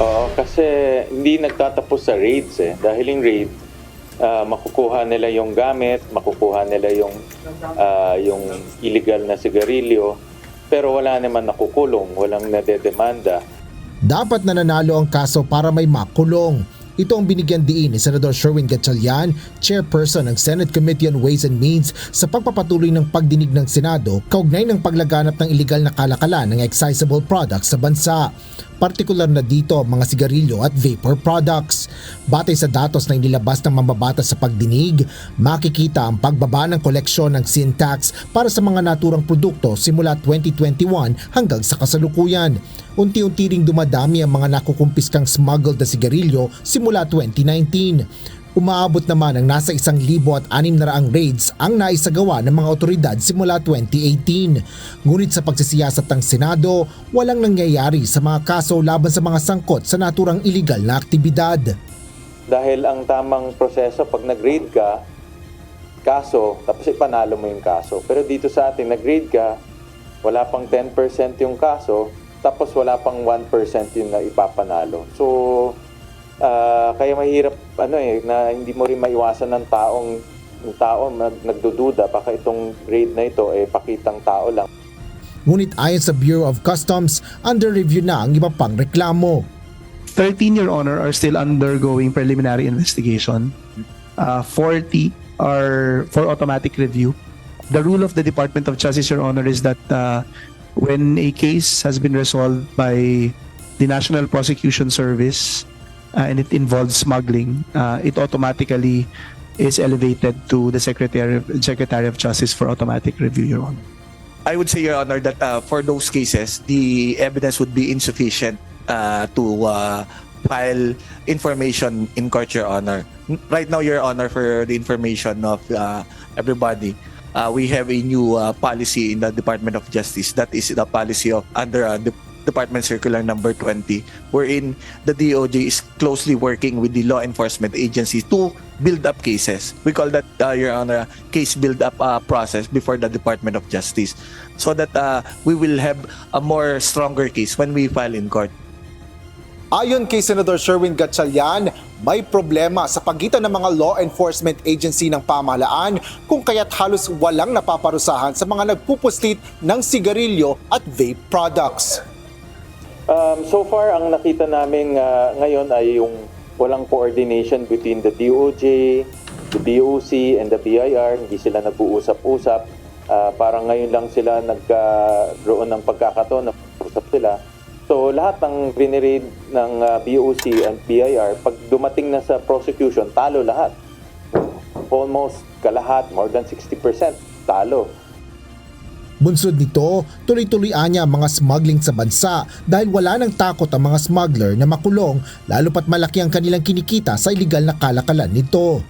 Oo, kasi hindi nagtatapos sa raids eh. Dahil yung raid, ah, makukuha nila yung gamit, makukuha nila yung, ah, yung illegal na sigarilyo, pero wala naman nakukulong, walang nadedemanda. Dapat nananalo ang kaso para may makulong. Ito ang binigyan diin ni Senador Sherwin Gatchalian, chairperson ng Senate Committee on Ways and Means sa pagpapatuloy ng pagdinig ng Senado kaugnay ng paglaganap ng illegal na kalakalan ng excisable products sa bansa. Partikular na dito mga sigarilyo at vapor products. Batay sa datos na inilabas ng mambabatas sa pagdinig, makikita ang pagbaba ng koleksyon ng sin tax para sa mga naturang produkto simula 2021 hanggang sa kasalukuyan. Unti-unti ring dumadami ang mga nakukumpiskang smuggled na sigarilyo simula 2019. Umaabot naman ang nasa isang libo at anim na raang raids ang naisagawa ng mga otoridad simula 2018. Ngunit sa pagsisiyasat ng Senado, walang nangyayari sa mga kaso laban sa mga sangkot sa naturang iligal na aktibidad. Dahil ang tamang proseso, pag nag-raid ka, kaso, tapos ipanalo mo yung kaso. Pero dito sa atin, nag-raid ka, wala pang 10% yung kaso, tapos wala pang 1% yung na ipapanalo. So, ah, kaya mahirap ano eh, na hindi mo rin maiwasan ng taong yung tao nag, nagdududa baka itong raid na ito eh pakitang tao lang. Ngunit ayon sa Bureau of Customs, under review na ang iba pang reklamo. 13, Your Honor, are still undergoing preliminary investigation. Uh, 40 are for automatic review. The rule of the Department of Justice, Your Honor, is that uh, when a case has been resolved by the National Prosecution Service uh, and it involves smuggling, uh, it automatically is elevated to the Secretary of, Secretary of Justice for automatic review, Your Honor. I would say, Your Honor, that uh, for those cases, the evidence would be insufficient uh, to uh, file information in court, Your Honor. Right now, Your Honor, for the information of uh, everybody, uh, we have a new uh, policy in the Department of Justice. That is the policy of under uh, the Department Circular Number 20, wherein the DOJ is closely working with the law enforcement agencies to build up cases. We call that, uh, Your Honor, case build up uh, process before the Department of Justice, so that uh, we will have a more stronger case when we file in court. Ayon kay Senador Sherwin Gatchalian, may problema sa pagitan ng mga law enforcement agency ng pamahalaan kung kaya't halos walang napaparusahan sa mga nagpupuslit ng sigarilyo at vape products. Um, so far, ang nakita namin ah, ngayon ay yung walang coordination between the DOJ, the DOC, and the BIR. Hindi sila nag-uusap-usap. Ah, parang ngayon lang sila nagkaroon ng pagkakataon na usap sila. So lahat ng riniraid ng ah, BOC and BIR, pag dumating na sa prosecution, talo lahat. Almost kalahat, more than 60% talo. Bunsod nito, tuloy-tuloy anya ang mga smuggling sa bansa dahil wala nang takot ang mga smuggler na makulong lalo pat malaki ang kanilang kinikita sa iligal na kalakalan nito.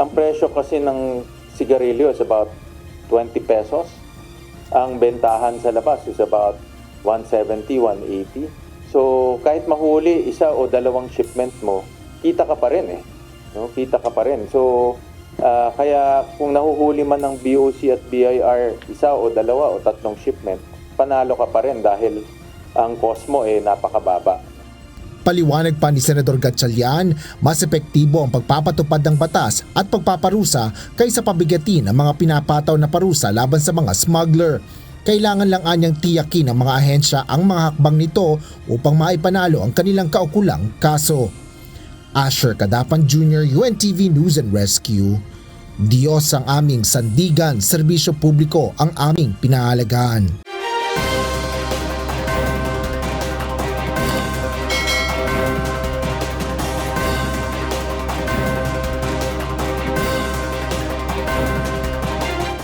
Ang presyo kasi ng sigarilyo is about 20 pesos. Ang bentahan sa labas is about 170, 180. So kahit mahuli isa o dalawang shipment mo, kita ka pa rin eh. No? Kita ka pa rin. So ah, kaya kung nahuhuli man ng BOC at BIR isa o dalawa o tatlong shipment, panalo ka pa rin dahil ang cost mo eh napakababa. Paliwanag pa ni Senador Gatchalian, mas epektibo ang pagpapatupad ng batas at pagpaparusa kaysa pabigatin ang mga pinapataw na parusa laban sa mga smuggler. Kailangan lang anyang tiyakin ng mga ahensya ang mga hakbang nito upang maipanalo ang kanilang kaukulang kaso. Asher Kadapan Jr., UNTV News and Rescue. Diyos ang aming sandigan, serbisyo publiko ang aming pinahalagaan.